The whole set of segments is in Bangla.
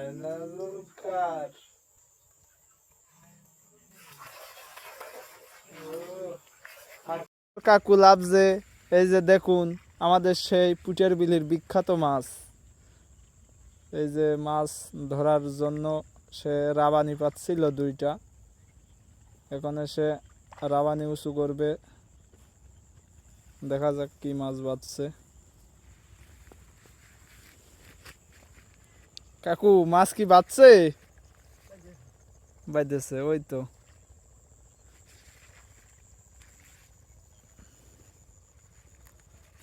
সাইনাজুল কার কাকু লাভজে এই যে দেখুন, আমাদের সেই পুটের বিলির বিখ্যাত মাছ। এই যে মাছ ধরার জন্য সে রাবানি পাচ্ছিল দুইটা। এখন সে রাবানি উঁচু করবে। দেখা যাক কি মাছ বাঁচছে। কাকু, মাছ কি বাঁচছে? বাইতেছে ওই তো।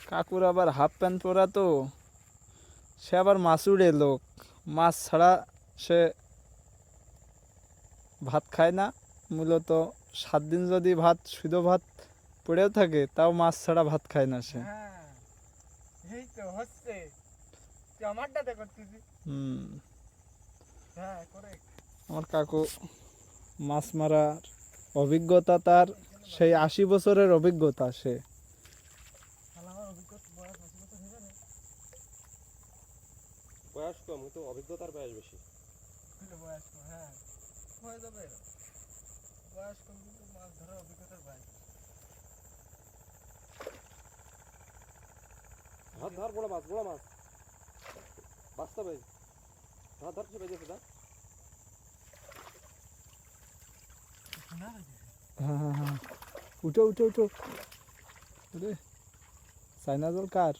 কাকুর আবার হাফ প্যান্ট পরা তো, সে আবার মাসুড়ে লোক। মাছ ছাড়া সে ভাত খায় না। মূলত সাত দিন যদি ভাত, শুধু ভাত পড়েও থাকে, তাও মাছ ছাড়া ভাত খায় না সে। হ্যাঁ তো হচ্ছে। তুই আমারটাতে করতেছিস? হুম। হ্যাঁ আমার কাকু মাছ মারার অভিজ্ঞতা তার সেই আশি বছরের অভিজ্ঞতা সে। বয়স কম কিন্তু অভিজ্ঞতার বয়স বেশি। বয়স কম হ্যাঁ। হয়ে যাবে বয়স কম কিন্তু মাছ ধরার অভিজ্ঞতার বয়স ধর ধর বড় মাছ বড় মাছ। বাস্তবে ধর ধর সে বেজেছে ধর। হ্যাঁ হ্যাঁ হ্যাঁ। উঠো উঠো উঠো। রে চাইনা জল কার?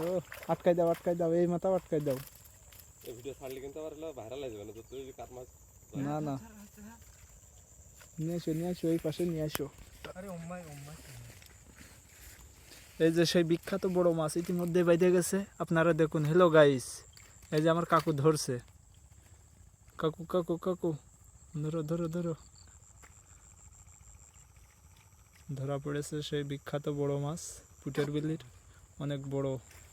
ও আটকাই দাও আটকাই দাও এই মাথা আটকাই দাও। এই ভিডিও ছাড়লে কিন্তু আবার ভাইরাল হয়ে যাবে না তো তুই যদি কাত মাছ না না। নিয়ে আসো নিয়ে আসো এই পাশে নিয়ে আসো। আরে উম্মাই উম্মাই এই যে সেই বিখ্যাত বড় মাছ ইতিমধ্যে বাইতে গেছে। আপনারা দেখুন হ্যালো গাইস এই যে আমার কাকু ধরছে। কাকু কাকু কাকু। ধরো ধরো ধরো। ধরা পড়েছে সেই বিখ্যাত বড় মাছ, পুটের বিলির। অনেক বড়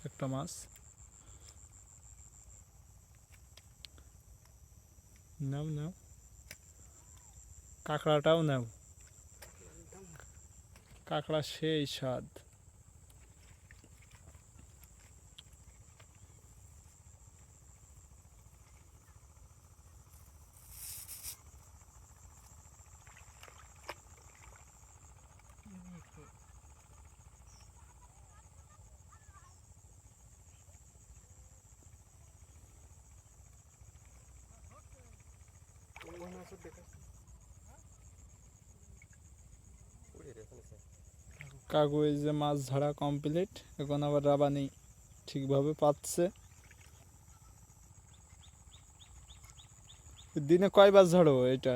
একটা মাছ। নাও নাও। কাঁকড়াটাও নাও। কাঁকড়া সেই স্বাদ। কাকু এই যে মাছ ধরা কমপ্লিট এখন আবার রাবানি ঠিকভাবে পাচ্ছে। দিনে কয় বাস ঝাড়ো এটা?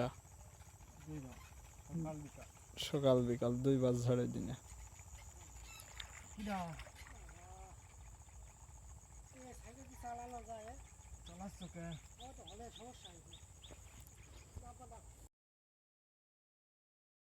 সকাল বিকাল সকাল বিকাল দুই বাস ঝাড়ে দিনে কিরা চালাচ্ছ কে